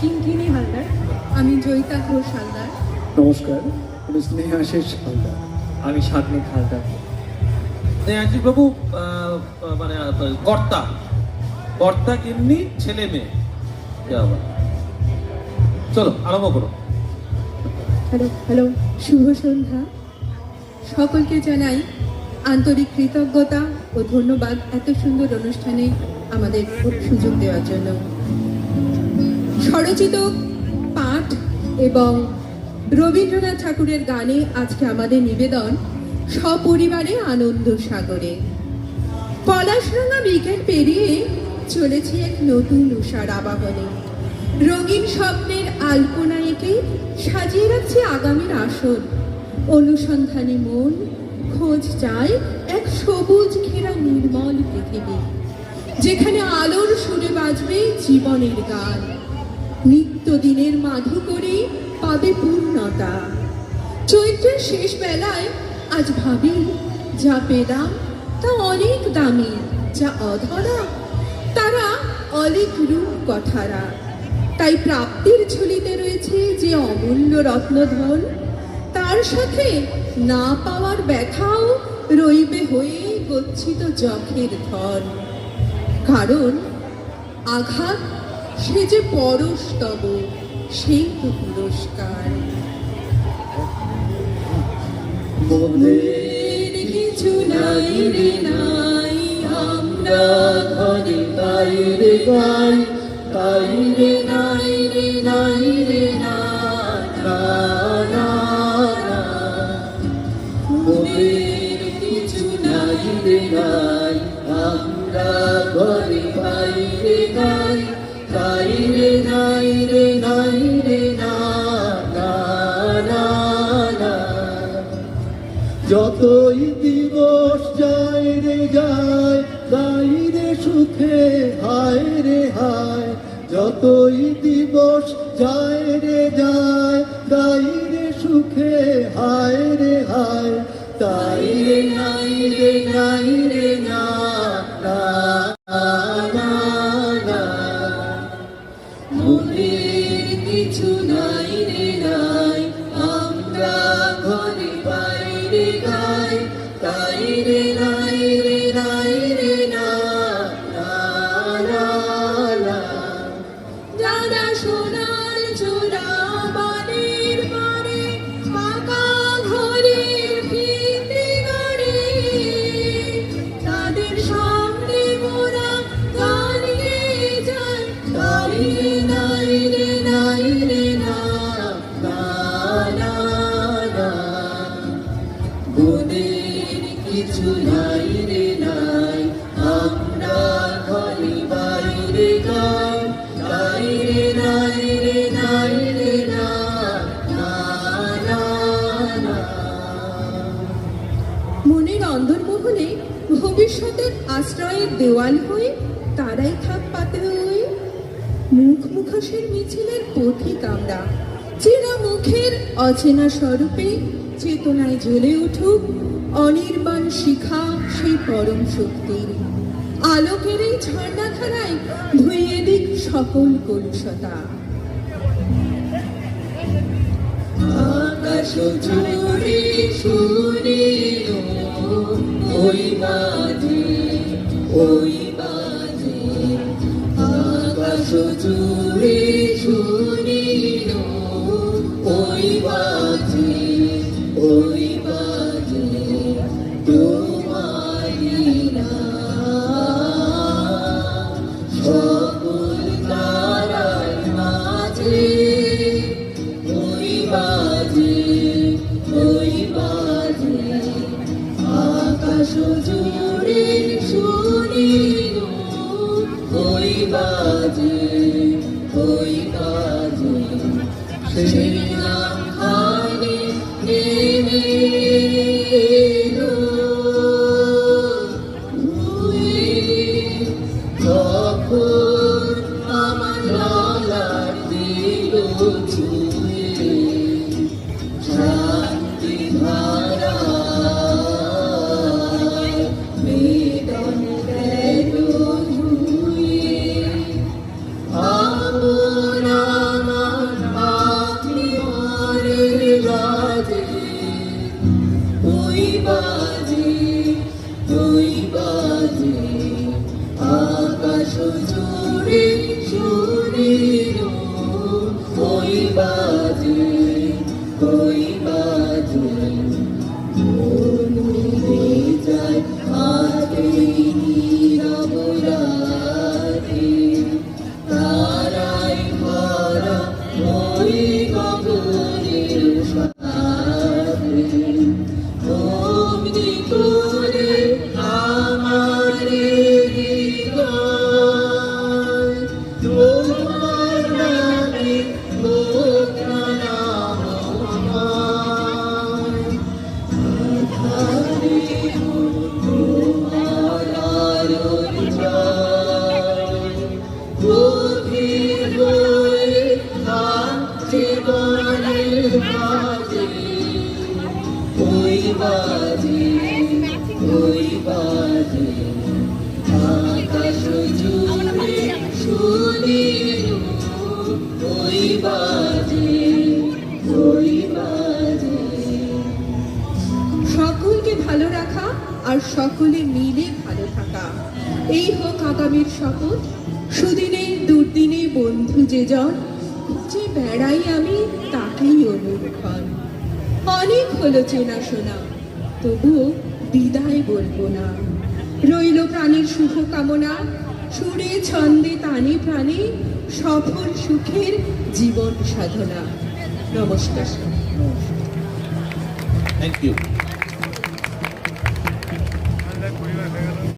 কিঙ্কিনি হালদার? আমি জয়িতা ঘোষ হালদার। নমস্কার আমি স্নেহাশিস হালদার। আমি সাগ্নিক হালদার। স্নেহাশিস বাবু মানে কর্তা। কর্তা কেমনি? ছেলে মেয়ে। চলো আরম্ভ করো। হ্যালো হ্যালো শুভ সন্ধ্যা। সকলকে জানাই আন্তরিক কৃতজ্ঞতা ও ধন্যবাদ এত সুন্দর অনুষ্ঠানে আমাদের সুযোগ দেওয়ার জন্য। স্বরচিত পাঠ এবং রবীন্দ্রনাথ ঠাকুরের গানে আজকে আমাদের নিবেদন সপরিবারে আনন্দ সাগরে। পলাশরাঙা বিকেল পেরিয়ে চলেছে এক নতুন উষার আবাহনে। রঙিন স্বপ্নের আলপনা এঁকে সাজিয়ে রাখছে আগামীর আসন। অনুসন্ধানী মন, খোঁজ চায় এক সবুজ ঘেরা নির্মল পৃথিবী, যেখানে আলোর সুরে বাজবে জীবনের গান। নিত্যদিনের মাধু করে পাবে পূর্ণতা। চৈত্রের শেষ বেলায় আজ ভাবি, যা পেলাম তা অনেক দামি, যা অধরা, তারা অনেক রূপ কথারা। তাই প্রাপ্তির ঝুলিতে রয়েছে যে অমূল্য রত্নধন, তার সাথে না পাওয়ার ব্যথাও রইবে হয়ে গচ্ছিত যখের ধন। কারণ আঘাত সে যে পরশ তব, সেই তো পুরস্কার। কিছু নাই রে, নাই আমরা ঘরে বাইরে গাই তাই রে, নাই রে নাই রে কিছু নাই রে, নাই আমরা ঘরে বাইরে গাই তাই নাই রে নাই রে না না, না। যতই দিবস যায় রে যায় গাই রে সুখে হায় রে হায় যতই দিবস যায় রে যায় গাই রে সুখে হায় রে হায় তাই রে নাই রে নাই রে না, দেওয়াল হয়ে তারাই থাক পাতে হয়ে মুখ মুখোশের মিছিলের পথিক আমরা চেনা মুখের অচেনা স্বরূপে চেতনায় জ্বলে উঠুক অনির্বাণ শিখা সেই পরম শক্তির আলোকের এই ঝর্ণা ধারায় ধুইয়ে দিক সকল কলুষতা। আকাশ জুড়ে সুনীল ওই মাঝে সেই সুরে সুরে ওই বা বাজে, ওই বাজে। আকাশ জুড়ে শুনিল ওই বাজে ওই বাজে। সকলকে ভালো রাখা আর সকলে মিলে ভালো থাকা। এই হোক আগামীর শপথ। সুদিনে, দুর্দিনে বন্ধু যে জন খুঁজে বেড়াই আমি, তাকেই অনুক্ষণ অনেক হলো চেনা শোনা তবুও বিদায় বলব না। রইল প্রাণীর শুভ কামনা সুরে ছন্দে তানে প্রাণে সফল সুখের জীবন সাধনা। নমস্কার। Thank you